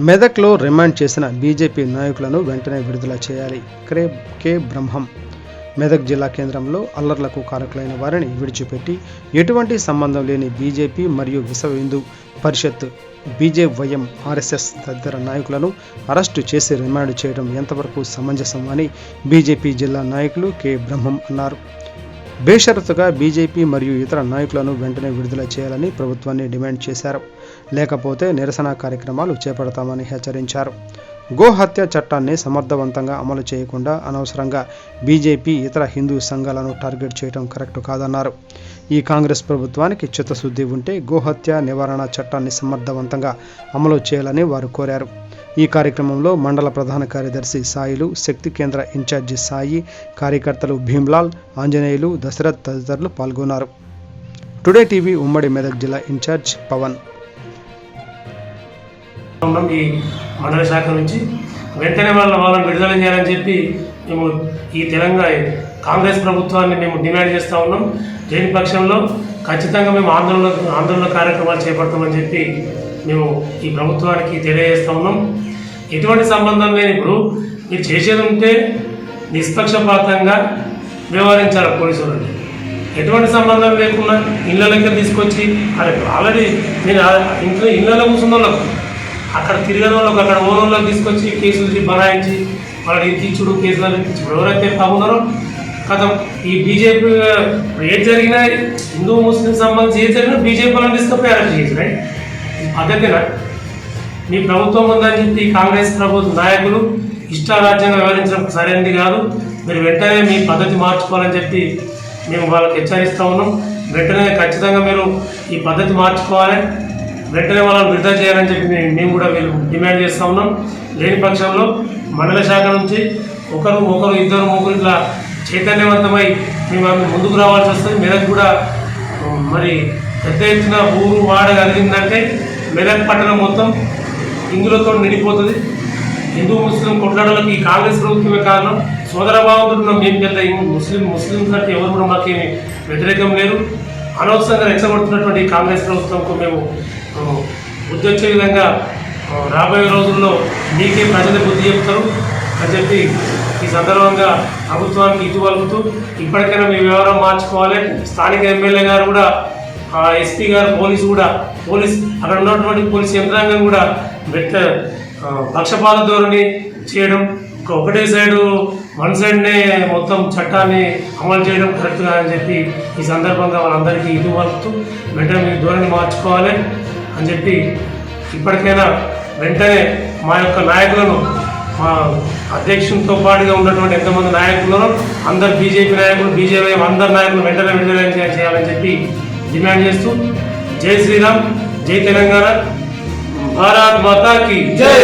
మెదక్లో రిమాండ్ చేసిన బీజేపీ నాయకులను వెంటనే విడుదల చేయాలి. క్రే కె. బ్రహ్మం మెదక్ జిల్లా కేంద్రంలో అల్లర్లకు కారకులైన వారిని విడిచిపెట్టి ఎటువంటి సంబంధం లేని బీజేపీ మరియు విశ్వ హిందూ పరిషత్ బీజేవైఎం ఆర్ఎస్ఎస్ తదితర నాయకులను అరెస్టు చేసి రిమాండ్ చేయడం ఎంతవరకు సమంజసం అని బీజేపీ జిల్లా నాయకులు కె. బ్రహ్మం అన్నారు. బేషరతుగా బీజేపీ మరియు ఇతర నాయకులను వెంటనే విడుదల చేయాలని ప్రభుత్వాన్ని డిమాండ్ చేశారు. లేకపోతే నిరసన కార్యక్రమాలు చేపడతామని హెచ్చరించారు. గోహత్య చట్టాన్ని సమర్థవంతంగా అమలు చేయకుండా అనవసరంగా బీజేపీ ఇతర హిందూ సంఘాలను టార్గెట్ చేయడం కరెక్ట్ కాదన్నారు. ఈ కాంగ్రెస్ ప్రభుత్వానికి చిత్తశుద్ధి ఉంటే గోహత్య నివారణ చట్టాన్ని సమర్థవంతంగా అమలు చేయాలని వారు కోరారు. ఈ కార్యక్రమంలో మండల ప్రధాన కార్యదర్శి సాయిలు శక్తి కేంద్ర ఇన్ఛార్జి సాయి కార్యకర్తలు భీమ్లాల్ ఆంజనేయులు దశరథ్ తదితరులు పాల్గొన్నారు. టుడే టీవీ ఉమ్మడి మెదక్ జిల్లా ఇన్ఛార్జ్ పవన్. ఈ మండల శాఖ నుంచి వెంటనే వాళ్ళ వాళ్ళని విడుదల చేయాలని చెప్పి మేము ఈ తెలంగాణ కాంగ్రెస్ ప్రభుత్వాన్ని మేము డిమాండ్ చేస్తూ ఉన్నాం. లేని పక్షంలో ఖచ్చితంగా మేము ఆందోళన ఆందోళన కార్యక్రమాలు చేపడతామని చెప్పి మేము ఈ ప్రభుత్వానికి తెలియజేస్తూ ఉన్నాం. ఎటువంటి సంబంధం లేని ఇప్పుడు మీరు చేసేది ఉంటే నిష్పక్షపాతంగా వ్యవహరించాలి పోలీసులు ఎటువంటి సంబంధం లేకుండా ఇళ్ళలోకి తీసుకొచ్చి అరే ఆల్రెడీ నేను ఇంట్లో ఇళ్ళలో కూర్చున్న వాళ్ళకు అక్కడ తిరిగిన వాళ్ళకి అక్కడ ఓరోళ్ళకి తీసుకొచ్చి కేసులు బనాయించి వాళ్ళకి తీర్చుడు కేసులు ఎక్కించుడు ఎవరైతే పాపున్నారో కథం. ఈ బీజేపీ ఏది జరిగినా హిందూ ముస్లిం సంబంధించి ఏది జరిగినా బీజేపీ వాళ్ళని తీసుకొని అరెస్ట్ చేసి రైట్ పద్ధతినా మీ ప్రభుత్వం ఉందని చెప్పి కాంగ్రెస్ ప్రభుత్వ నాయకులు ఇష్టారాజ్యంగా వ్యవహరించడం సరైనది కాదు. మీరు వెంటనే మీ పద్ధతి మార్చుకోవాలని చెప్పి మేము వాళ్ళకి హెచ్చరిస్తూ ఉన్నాం. వెంటనే ఖచ్చితంగా మీరు ఈ పద్ధతి మార్చుకోవాలి. వెంటనే వాళ్ళని విడుదల చేయాలని చెప్పి మేము- కూడా మీరు డిమాండ్ చేస్తూ ఉన్నాం. లేని పక్షంలో మండల శాఖ నుంచి ఒకరు ఒకరు ఇద్దరు ముగ్గురు ఇట్లా చైతన్యవంతమై మేము ఆమె ముందుకు రావాల్సి వస్తుంది. మెదక్ కూడా మరి పెద్ద ఎత్తున ఊరు వాడ కలిగిందంటే మెదక్ పట్టణం మొత్తం హిందువులతో నిండిపోతుంది. హిందూ ముస్లిం కొట్లాడలకు ఈ కాంగ్రెస్ ప్రభుత్వమే కారణం. సోదర భావంతో మేము పెద్ద ముస్లిం ముస్లిం కంటే ఎవరు కూడా మాకేమి వ్యతిరేకం లేరు. అనవసరంగా రెచ్చగొడుతున్నటువంటి కాంగ్రెస్ ప్రభుత్వంకు మేము బుద్ధొచ్చే విధంగా రాబోయే రోజుల్లో మీకే ప్రజలు బుద్ధి చెప్తారు అని చెప్పి ఈ సందర్భంగా ప్రభుత్వానికి ఇటు వలుపుతూ ఇప్పటికైనా మీ వ్యవహారం మార్చుకోవాలి. స్థానిక ఎమ్మెల్యే గారు కూడా ఎస్పీ గారు పోలీసు కూడా పోలీస్ అక్కడ ఉన్నటువంటి పోలీస్ యంత్రాంగం కూడా మెట్ట పక్షపాత ధోరణి చేయడం ఒకటే సైడు వన్ సైడ్నే మొత్తం చట్టాన్ని అమలు చేయడం కరెక్ట్ అని చెప్పి ఈ సందర్భంగా వాళ్ళందరికీ ఇది వలుపుతూ వెంటనే మీ ధోరణి మార్చుకోవాలి అని చెప్పి ఇప్పటికైనా వెంటనే మా యొక్క నాయకులను మా అధ్యక్షునితో పాటుగా ఉన్నటువంటి ఎంతమంది నాయకులను అందరు బీజేపీ నాయకులు బీజేపీ అందరు నాయకులు వెంటనే విడుదల చేయాలని చెప్పి డిమాండ్ చేస్తూ జై శ్రీరామ్ జై తెలంగాణ భారత్ మాతాకి జై